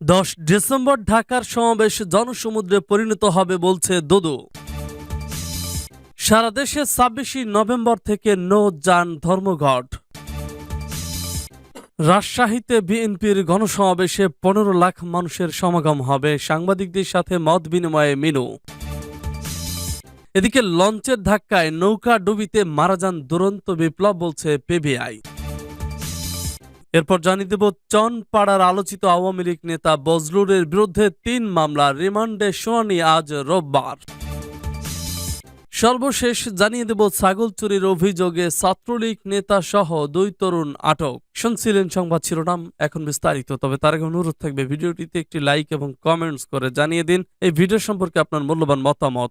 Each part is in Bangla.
দশ ডিসেম্বর ঢাকার সমাবেশ জনসমুদ্রে পরিণত হবে বলছে দুদু। সারা দেশে ছাব্বিশে নভেম্বর থেকে নো যান ধর্মঘট। রাজশাহীতে বিএনপির গণসমাবেশে পনেরো লাখ মানুষের সমাগম হবে, সাংবাদিকদের সাথে মত বিনিময়ে মিনু। এদিকে লঞ্চের ধাক্কায় নৌকা ডুবিতে মারা যান দুরন্ত বিপ্লব বলছে পিবিআই। এরপর জানিয়ে দেব, চনপাড়ার আলোচিত আওয়ামী লীগ নেতা বজলুরের বিরুদ্ধে তিন মামলা রিমান্ডে শুনানি আজ রোববার। সর্বশেষ জানিয়ে দেব, ছাগল চুরির অভিযোগে ছাত্রলীগ নেতা সহ দুই তরুণ আটক। শুনছিলেন সংবাদ শিরোনাম, এখন বিস্তারিত। তবে তার আগে অনুরোধ থাকবে, ভিডিওটিতে একটি লাইক এবং কমেন্টস করে জানিয়ে দিন। এই ভিডিও সম্পর্কে আপনার মূল্যবান মতামত।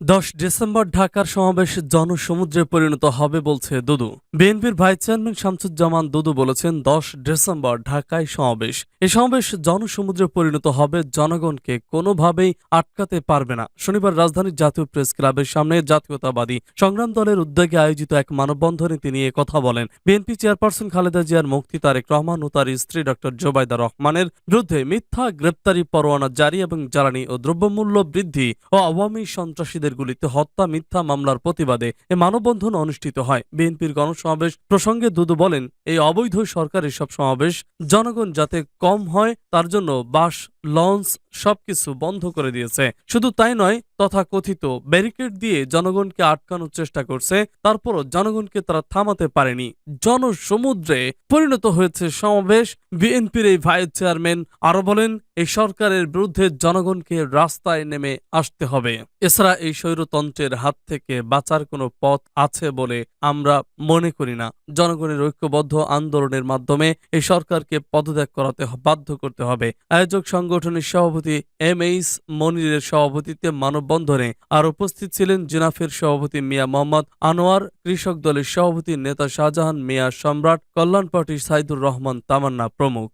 দশ ডিসেম্বর ঢাকার সমাবেশ জনসমুদ্রে পরিণত হবে বলছে দুদু। বিএনপির ভাইস চেয়ারম্যান শামসুজ্জামান দুদু বলেছেন, দশ ডিসেম্বর ঢাকায় সমাবেশ। এই সমাবেশ জনসমুদ্রে পরিণত হবে, জনগণকে কোনোভাবেই আটকাতে পারবে না। শনিবার রাজধানীর জাতীয় প্রেস ক্লাবের সামনে জাতীয়তাবাদী সংগ্রাম দলের উদ্যোগে আয়োজিত এক মানববন্ধনে তিনি এ কথা বলেন। বিএনপি চেয়ারপারসন খালেদা জিয়ার মুক্তি তারেক রহমান ও তার স্ত্রী ডক্টর জোবাইদা রহমানের বিরুদ্ধে মিথ্যা গ্রেপ্তারি পরোয়ানা জারি এবং জ্বালানি ও দ্রব্যমূল্য বৃদ্ধি ও আওয়ামী সন্ত্রাসীদের গুলিতে হত্যা, মিথ্যা মামলার প্রতিবাদে এ মানববন্ধন অনুষ্ঠিত হয়। বিএনপির গণসমাবেশ প্রসঙ্গে দুদু বলেন, এই অবৈধ সরকারের সব সমাবেশ জনগণ যাতে কম হয়, তার জন্য বাস লঞ্চ সবকিছু বন্ধ করে দিয়েছে। শুধু তাই নয় তথা কথিত ব্যারিকেড দিয়ে জনগণকে আটকানোর চেষ্টা করছে। তারপরও জনগণকে তারা থামাতে পারেনি। জনসমুদ্রে পরিণত হয়েছে সমাবেশ। বিএনপির এই ভাইস চেয়ারম্যান আরও বলেন, এই সরকারের বিরুদ্ধে জনগণকে রাস্তায় নেমে আসতে হবে। এছাড়া এই স্বৈরতন্ত্রের হাত থেকে বাঁচার কোনো পথ আছে বলে আমরা মনে করি না। জনগণের ঐক্যবদ্ধ আন্দোলনের মাধ্যমে এই সরকারকে পদত্যাগ করাতে বাধ্য করতে হবে। আয়োজক সংগঠনের সভাপতি এম এইস মনিরের সভাপতিত্বে মানববন্ধনে আর উপস্থিত ছিলেন জিনাফের সভাপতি মিয়া মোহাম্মদ আনোয়ার, কৃষক দলের সভাপতি নেতা শাহজাহান মিয়া সম্রাট, কল্যাণ পার্টির সাইদুর রহমান তামান্না প্রমুখ।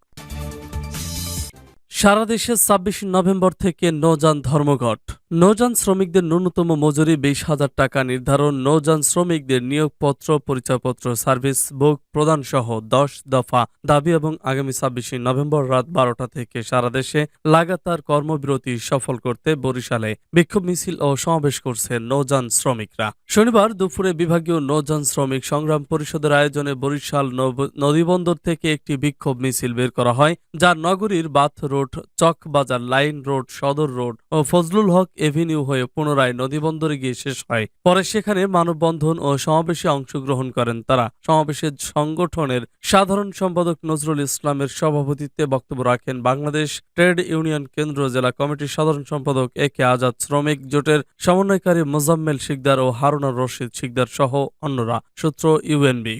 সারা দেশে ছাব্বিশ নভেম্বর থেকে নৌযান ধর্মঘট। নৌযান শ্রমিকদের ন্যূনতম মজুরি বিশ হাজার টাকা নির্ধারণ, নৌযান শ্রমিকদের নিয়োগপত্র, পরিচয়পত্র, সার্ভিস বুক প্রদান সহ দশ দফা দাবি এবং আগামী ছাব্বিশে নভেম্বর রাত বারোটা থেকে সারা দেশে লাগাতার কর্মবিরতি সফল করতে বরিশালে বিক্ষোভ মিছিল ও সমাবেশ করছে নৌযান শ্রমিকরা। শনিবার দুপুরে বিভাগীয় নৌযান শ্রমিক সংগ্রাম পরিষদের আয়োজনে বরিশাল নদীবন্দর থেকে একটি বিক্ষোভ মিছিল বের করা হয় যা নগরীর bath road, Chawkbazar line road, Sadar road ও ফজলুল হক এভিনিউ হয়ে পুনরায় নদীবন্দরে গিয়ে শেষ হয়। পরে সেখানে মানববন্ধন ও সমাবেশে অংশগ্রহণ করেন তারা। সমাবেশে সংগঠনের সাধারণ সম্পাদক নজরুল ইসলামের সভাপতিত্বে বক্তব্য রাখেন বাংলাদেশ ট্রেড ইউনিয়ন কেন্দ্র জেলা কমিটির সাধারণ সম্পাদক এ কে আজাদ, শ্রমিক জোটের সমন্বয়কারী মোজাম্মেল শিকদার ও হারুনার রশিদ শিকদার সহ অন্যরা। সূত্র ইউএনবি।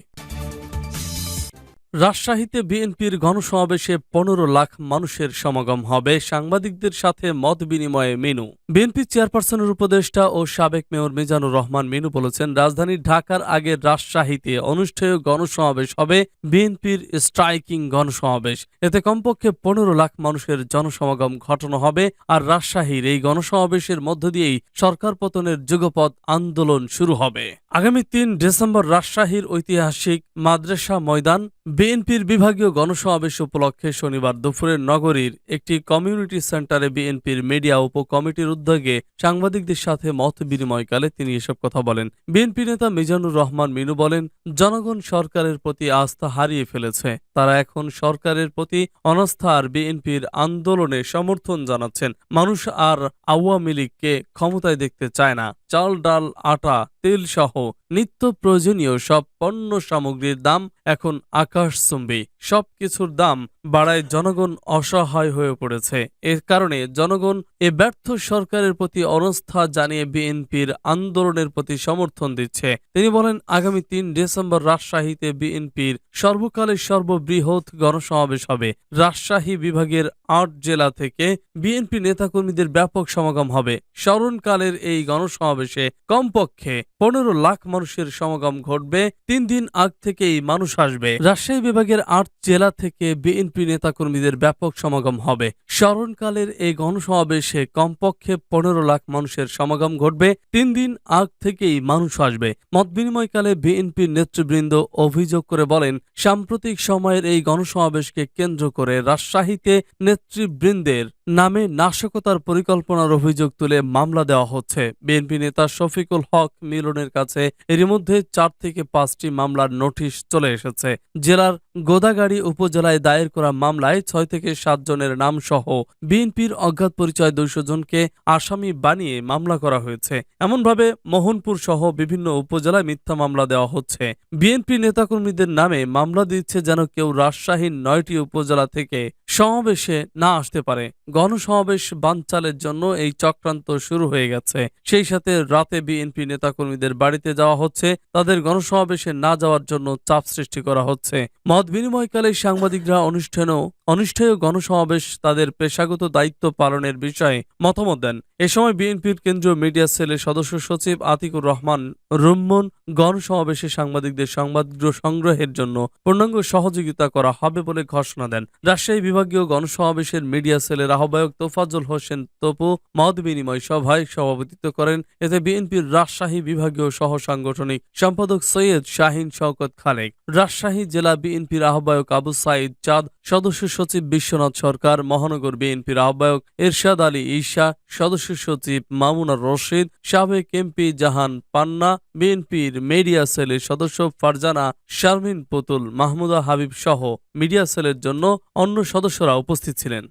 রাজশাহীতে বিএনপির গণসমাবেশে পনেরো লাখ মানুষের সমাগম হবে। সাংবাদিকদের সাথে মত বিনিময়ে মিনু। বিএনপি চেয়ারপারসনের উপদেষ্টা ও সাবেক মেয়র মিজানুর রহমান মিনু বলেছেন, রাজধানী ঢাকার আগে রাজশাহীতে অনুষ্ঠেয় গণসমাবেশ হবে বিএনপির স্ট্রাইকিং গণসমাবেশ। এতে কমপক্ষে পনেরো লাখ মানুষের জনসমাগম ঘটানো হবে আর রাজশাহীর এই গণসমাবেশের মধ্য দিয়েই সরকার পতনের যুগপৎ আন্দোলন শুরু হবে। আগামী তিন ডিসেম্বর রাজশাহীর ঐতিহাসিক মাদ্রাসা ময়দান বিএনপির বিভাগীয় গণসমাবেশ উপলক্ষে শনিবার দুপুরে নগরীর একটি কমিউনিটি সেন্টারে বিএনপির মিডিয়া উপকমিটির উদ্যোগে সাংবাদিকদের সাথে মত বিনিময়কালে তিনি এসব কথা বলেন। বিএনপি নেতা মিজানুর রহমান মিনু বলেন, জনগণ সরকারের প্রতি আস্থা হারিয়ে ফেলেছে। তারা এখন সরকারের প্রতি অনাস্থা আর বিএনপির আন্দোলনে সমর্থন জানাচ্ছেন। মানুষ আর আওয়ামী লীগকে ক্ষমতায় দেখতে চায় না। চাল ডাল আটা তেল সহ নিত্য প্রয়োজনীয় সব পণ্য সামগ্রীর দাম এখন আকাশচুম্বী। সব কিছুর দাম বাড়ায় জনগণ অসহায় হয়ে পড়েছে। এর কারণে জনগণ এ ব্যর্থ সরকারের প্রতি অনাস্থা জানিয়ে বিএনপির আন্দোলনের প্রতি সমর্থন দিচ্ছে। তিনি বলেন, আগামী তিন ডিসেম্বর রাজশাহীতে বিএনপির সর্বকালের সর্ববৃহৎ গণসমাবেশ হবে। রাজশাহী বিভাগের আট জেলা থেকে বিএনপি নেতাকর্মীদের ব্যাপক সমাগম হবে। স্মরণকালের এই গণসমাবেশ কমপক্ষে পনেরো লাখ মানুষের সমাগম ঘটবে। তিন দিন আগ থেকেই মানুষ আসবে। রাজশাহী বিভাগের আট জেলা থেকে বিএনপি নেতাকর্মীদের ব্যাপক সমাগম হবে। স্মরণকালের এই গণসমাবেশে কমপক্ষে পনেরো লাখ মানুষের সমাগম ঘটবে। তিন দিন আগ থেকেই মানুষ আসবে। মত বিনিময়কালে বিএনপির নেতৃবৃন্দ অভিযোগ করে বলেন, সাম্প্রতিক সময়ের এই গণসমাবেশকে কেন্দ্র করে রাজশাহীতে নেতৃবৃন্দের নামে নাশকতার পরিকল্পনার অভিযোগ তুলে মামলা দেওয়া হচ্ছে। বিএনপি নেতা শফিকুল হক মিলনের কাছে এরই মধ্যে চার থেকে পাঁচটি মামলার নোটিশ চলে এসেছে। জেলার গোদাগাড়ি উপজেলায় দায়ের করা মামলায় ছয় থেকে সাতজনের নাম সহ বিএনপির অজ্ঞাত পরিচয় দুইশো জনকে আসামি বানিয়ে মামলা করা হয়েছে। এমনভাবে মোহনপুর সহ বিভিন্ন উপজেলায় মিথ্যা মামলা দেওয়া হচ্ছে। বিএনপি নেতাকর্মীদের নামে মামলা দিচ্ছে যেন কেউ রাজশাহীর নয়টি উপজেলা থেকে সমাবেশে না আসতে পারে। গণসমাবেশ বানচালের জন্য এই চক্রান্ত শুরু হয়ে গেছে। সেই সাথে রাতে বিএনপি নেতাকর্মীদের বাড়িতে যাওয়া হচ্ছে। তাদের গণসমাবেশে না যাওয়ার জন্য চাপ সৃষ্টি করা হচ্ছে। মত বিনিময়কালে সাংবাদিকরা অনুষ্ঠানেও অনিষ্ঠেয় গণসমাবেশ তাদের পেশাগত দায়িত্ব পালনের বিষয়ে মতামত দেন। এ সময় বিএনপির কেন্দ্রীয় মিডিয়া সেলের সদস্য সচিব আতিকুর রহমান রুম্মন গণসমাবেশে সাংবাদিকদের সংবাদ সংগ্রহের জন্য পূর্ণাঙ্গ সহযোগিতা করা হবে বলে ঘোষণা দেন। রাজশাহী বিভাগীয় গণসমাবেশের মিডিয়া সেলের আহ্বায়ক তোফাজুল হোসেন তপু মত বিনিময় সভায় সভাপতিত্ব করেন। এতে বিএনপির রাজশাহী বিভাগীয় সহ সাংগঠনিক সম্পাদক সৈয়দ শাহিন শওকত খালেক, রাজশাহী জেলা বিএনপির আহ্বায়ক আবু সাইদ চাঁদ, সদস্য সচিব বিশ্বনাথ সরকার, মহানগর বিএনপির আহ্বায়ক এরশাদ আলী ঈশা, সদস্য সচিব মামুনা রশিদ, সাবেক এমপি জাহান পান্না, বিএনপির মিডিয়া সেলের সদস্য ফারজানা শারমিন পুতুল মাহমুদা হাবিব সহ মিডিয়া সেলের জন্য অন্য সদস্যরা উপস্থিত ছিলেন।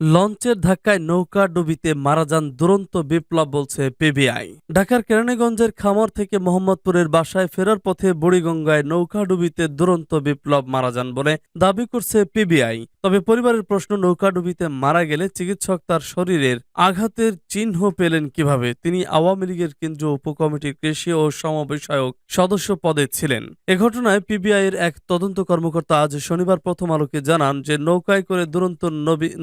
লঞ্চের ধাক্কায় নৌকা ডুবিতে মারা যান দুরন্ত বিপ্লব বলছে পিবিআই ঢাকার কেরানীগঞ্জের খামর থেকে মোহাম্মদপুরের বাসায় ফেরার পথে বুড়িগঙ্গায় নৌকা ডুবিতে দুরন্ত বিপ্লব মারা যান বলে দাবি করছে পিবিআই তবে পরিবারের প্রশ্ন নৌকাডুবিতে মারা গেলে চিকিৎসক তার শরীরের আঘাতের চিহ্ন পেলেন কীভাবে? তিনি আওয়ামী লীগের কেন্দ্রীয় উপকমিটির কৃষি ও সমবিষয়ক সদস্য পদে ছিলেন। এ ঘটনায় পিবিআইয়ের এক তদন্ত কর্মকর্তা আজ শনিবার প্রথম আলোকে জানান যে নৌকায় করে দুরন্ত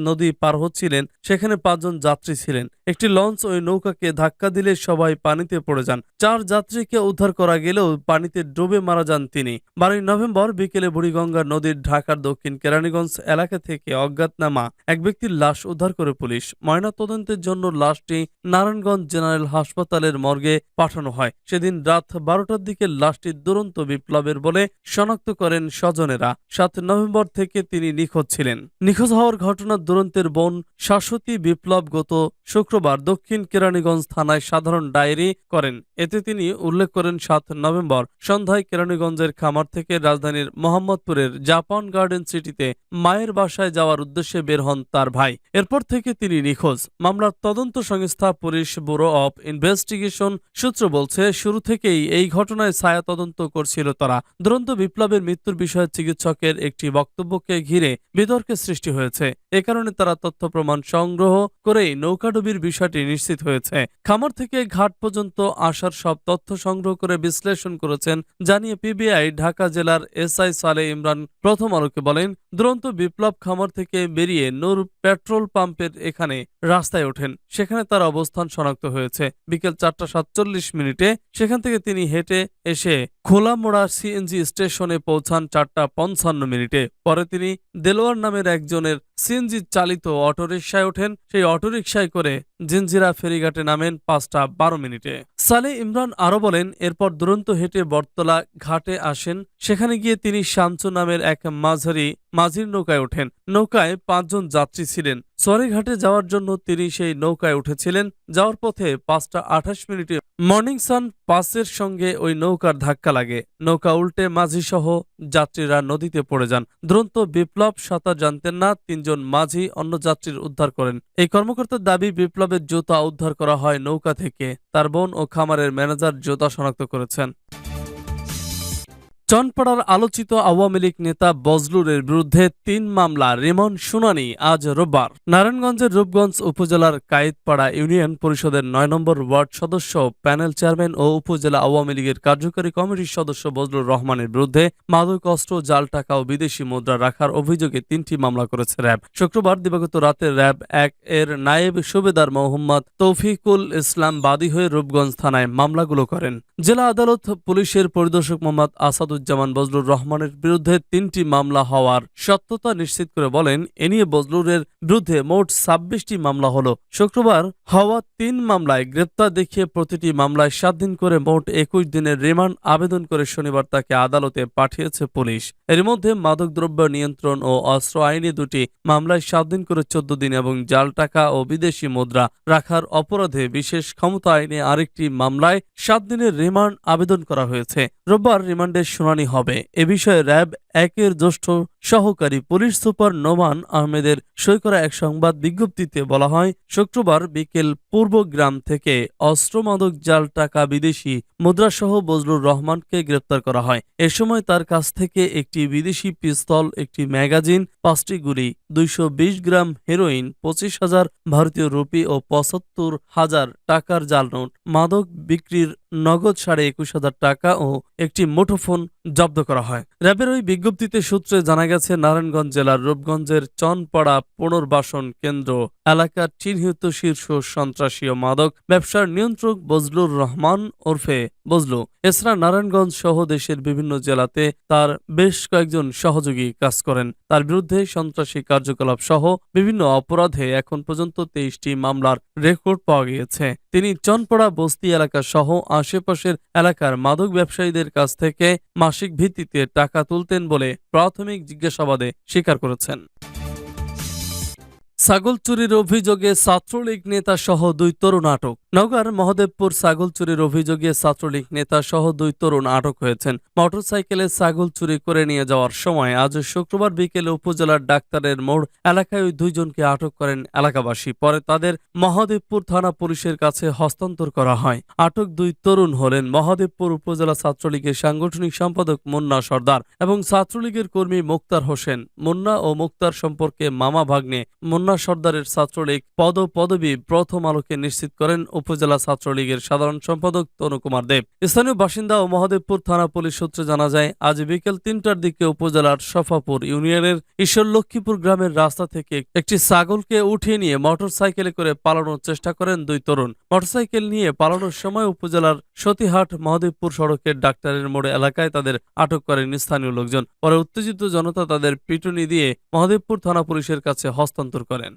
নদী পার হচ্ছিলেন, সেখানে পাঁচজন যাত্রী ছিলেন। একটি লঞ্চ ওই নৌকাকে ধাক্কা দিলে সবাই পানিতে পড়ে যান। চার যাত্রীকে উদ্ধার করা গেলেও পানিতে ডুবে মারা যান তিনি। বারোই নভেম্বর বিকেলে বুড়িগঙ্গা নদীর ঢাকার দক্ষিণ কেরানীগঞ্জ এলাকা থেকে অজ্ঞাতনামা এক ব্যক্তির লাশ উদ্ধার করে পুলিশ। ময়নাতদন্তের জন্য লাশটি নারায়ণগঞ্জ জেনারেল হাসপাতালের মর্গে পাঠানো হয়। সেদিন রাত বারোটার দিকে লাশটি দুরন্ত বিপ্লবের বলে শনাক্ত করেন স্বজনেরা। সাত নভেম্বর থেকে তিনি নিখোঁজ ছিলেন। নিখোঁজ হওয়ার ঘটনা দুরন্তের বোন শাশ্বতী বিপ্লব গত শুক্রবার দক্ষিণ কেরানীগঞ্জ থানায় সাধারণ ডায়েরি করেন। এতে তিনি উল্লেখ করেন, সাত নভেম্বর সন্ধ্যায় কেরানীগঞ্জের খামার থেকে রাজধানীর মোহাম্মদপুরের জাপান গার্ডেন সিটিতে মায়ের বাসায় যাওয়ার উদ্দেশ্যে বের হন তার ভাই। এরপর থেকে তিনি নিখোঁজ। মামলার তদন্ত সংস্থা, পুলিশ ব্যুরো অব ইনভেস্টিগেশন সূত্র বলছে, শুরু থেকেই এই ঘটনায় ছায়া তদন্ত করছিল তারা। দুরন্ত বিপ্লবের মৃত্যুর বিষয়ে চিকিৎসকের একটি বক্তব্যকে ঘিরে বিতর্কের সৃষ্টি হয়েছে। এ কারণে তারা তথ্য প্রমাণ সংগ্রহ করেই নৌকাডুবির বিষয়টি নিশ্চিত হয়েছে। খামার থেকে ঘাট পর্যন্ত আসার সব তথ্য সংগ্রহ করে বিশ্লেষণ করেছেন, জানিয়ে পিবিআই ঢাকা জেলার এসআই সালে ইমরান প্রথম আলোকে বলেন, দুরন্ত বিপ্লব খামার থেকে বেরিয়ে নূর পেট্রোল পাম্পের এখানে রাস্তায় ওঠেন। সেখানে তার অবস্থান শনাক্ত হয়েছে। বিকেল চারটা সাতচল্লিশ মিনিটে সেখান থেকে তিনি হেঁটে এসে খোলামোড়া সিএনজি স্টেশনে পৌঁছান চারটা পঞ্চান্ন মিনিটে। পরে তিনি দেলোয়ার নামের একজনের সিএনজি চালিত অটোরিকশায় ওঠেন। সেই অটোরিকশায় করে জিনজিরা ফেরিঘাটে নামেন পাঁচটা বারো মিনিটে। সালে ইমরান আরও বলেন, এরপর দুরন্ত হেঁটে বটতলা ঘাটে আসেন। সেখানে গিয়ে তিনি শামসু নামের এক মাঝারি, মাঝির নৌকায় ওঠেন। নৌকায় পাঁচজন যাত্রী ছিলেন। সরেঘাটে যাওয়ার জন্য তিনি সেই নৌকায় উঠেছিলেন। যাওয়ার পথে পাঁচটা আঠাশ মিনিটে মর্নিং সান পাসের সঙ্গে ওই নৌকার ধাক্কা লাগে। নৌকা উল্টে মাঝি সহ যাত্রীরা নদীতে পড়ে যান। দ্রন্ত বিপ্লব সাঁতার জানতেন না, তিনজন মাঝি অন্য যাত্রীর উদ্ধার করেন। এই কর্মকর্তার দাবি, বিপ্লবের জুতা উদ্ধার করা হয় নৌকা থেকে। তার বোন ও খামারের ম্যানেজার জুতা শনাক্ত করেছেন। চনপাড়ার আলোচিত আওয়ামী লীগ নেতা বজলুরের বিরুদ্ধে তিন মামলা, রিমান্ড শুনানি আজ রোববার। নারায়ণগঞ্জের রূপগঞ্জ উপজেলার কায়েতপাড়া ইউনিয়ন পরিষদের নয় নম্বর ওয়ার্ড সদস্য, প্যানেল চেয়ারম্যান ও উপজেলা আওয়ামী লীগের কার্যকরী কমিটির সদস্য বজলুর রহমানের বিরুদ্ধে মাদক, অস্ত্র, জাল টাকা ও বিদেশি মুদ্রা রাখার অভিযোগে তিনটি মামলা করেছে র্যাব। শুক্রবার দিবাগত রাতে র্যাব এক এর নায়েব সুবেদার মোহাম্মদ তৌফিকুল ইসলাম বাদী হয়ে রূপগঞ্জ থানায় মামলাগুলো করেন। জেলা আদালত পুলিশের পরিদর্শক মোহাম্মদ আসাদুজ্জামান বজলুর রহমানের বিরুদ্ধে তিনটি মামলা হওয়ার সত্যতা নিশ্চিত করে বলেন, এ নিয়ে বজলুরের বিরুদ্ধে মোট ছাব্বিশটি মামলা হলো। শুক্রবার হওয়া তিন মামলায় গ্রেপ্তার দেখিয়ে প্রতিটি মামলায় সাত দিন করে মোট একুশ দিনের রিমান্ড আবেদন করে শনিবার তাকে আদালতে পাঠিয়েছে পুলিশ। এর মধ্যে মাদকদ্রব্য নিয়ন্ত্রণ ও অস্ত্র আইনে দুটি মামলায় সাত দিন করে চোদ্দ দিন এবং জাল টাকা ও বিদেশি মুদ্রা রাখার অপরাধে বিশেষ ক্ষমতা আইনে আরেকটি মামলায় সাত দিনের রিমান্ড আবেদন করা হয়েছে। রোববার রিমান্ডের শুনানি হবে। এ বিষয়ে র্যাব একের জ্যেষ্ঠ সহকারী পুলিশ সুপার নোমান আহমেদের সই করা এক সংবাদ বিজ্ঞপ্তিতে বলা হয়, শুক্রবার বিকেল পূর্বগ্রাম থেকে অস্ত্রমাদক জাল টাকা বিদেশি মুদ্রাসহ বজলুর রহমানকে গ্রেপ্তার করা হয়। এ সময় তার কাছ থেকে একটি বিদেশি পিস্তল, একটি ম্যাগাজিন, পাঁচটি গুলি, দুইশো বিশ গ্রাম হেরোইন, পঁচিশ হাজার ভারতীয় রুপি ও পঁচাত্তর হাজার টাকার জাল নোট, মাদক বিক্রির নগদ সাড়ে একুশ হাজার টাকা ও একটি মুঠোফোন জব্দ করা হয়। র্যাবের ওই বিজ্ঞপ্তিতে সূত্রে জানা গেছে নারায়ণগঞ্জ জেলার রূপগঞ্জের চনপাড়া পুনর্বাসন কেন্দ্র। এলাকার চিহ্নিত শীর্ষ সন্ত্রাসী ও মাদক ব্যবসার নিয়ন্ত্রক বজলুর রহমান ওরফে বজলু। এছাড়া নারায়ণগঞ্জ সহ দেশের বিভিন্ন জেলাতে তার বেশ কয়েকজন সহযোগী কাজ করেন। তার বিরুদ্ধে সন্ত্রাসী কার্যকলাপ সহ বিভিন্ন অপরাধে এখন পর্যন্ত তেইশটি মামলার রেকর্ড পাওয়া গিয়েছে। তিনি চনপাড়া, বস্তি এলাকা সহ আশেপাশের এলাকার মাদক ব্যবসায়ীদের কাছ থেকে মাসিক ভিত্তিতে টাকা তুলতেন বলে প্রাথমিক জিজ্ঞাসাবাদে স্বীকার করেছেন। ছাগল চুরির অভিযোগে ছাত্রলীগ নেতা সহ দুই তরুণ আটক। নওগাঁর মহদেবপুর ছাগল চুরির অভিযোগে ছাত্রলীগ নেতা সহ দুই তরুণ আটক হয়েছেন। মোটরসাইকেলে ছাগল চুরি করে নিয়ে যাওয়ার সময় আজ শুক্রবার বিকেলে উপজেলার ডাক্তারের মোড় এলাকায় ওই দুইজনকে আটক করেন এলাকাবাসী। পরে তাদের মহাদেবপুর থানা পুলিশের কাছে হস্তান্তর করা হয়। আটক দুই তরুণ হলেন মহাদেবপুর উপজেলা ছাত্রলীগের সাংগঠনিক সম্পাদক মুন্না সর্দার এবং ছাত্রলীগের কর্মী মুক্তার হোসেন। মুন্না ও মুক্তার সম্পর্কে মামা ভাগ্নে, মুন্না সর্দারের ছাত্রলীগ পদ পদবি প্রথম আলোকে নিশ্চিত করেন উপজেলা ছাত্রলীগের সাধারণ সম্পাদক তনু কুমার দেব। স্থানীয় বাসিন্দা ও মহাদেবপুর থানা পুলিশ সূত্রে জানা যায়, আজ বিকেল তিনটার দিকে উপজেলার সফাপুর ইউনিয়নের ঈশ্বর লক্ষ্মীপুর গ্রামের রাস্তা থেকে একটি ছাগলকে উঠিয়ে নিয়ে মোটরসাইকেলে করে পালানোর চেষ্টা করেন দুই তরুণ। মোটরসাইকেল নিয়ে পালানোর সময় উপজেলার সতীহাট মহাদেবপুর সড়কের ডাক্তারের মোড়ে এলাকায় তাদের আটক করেন স্থানীয় লোকজন। পরে উত্তেজিত জনতা তাদের পিটুনি দিয়ে মহাদেবপুর থানা পুলিশের কাছে হস্তান্তর করেন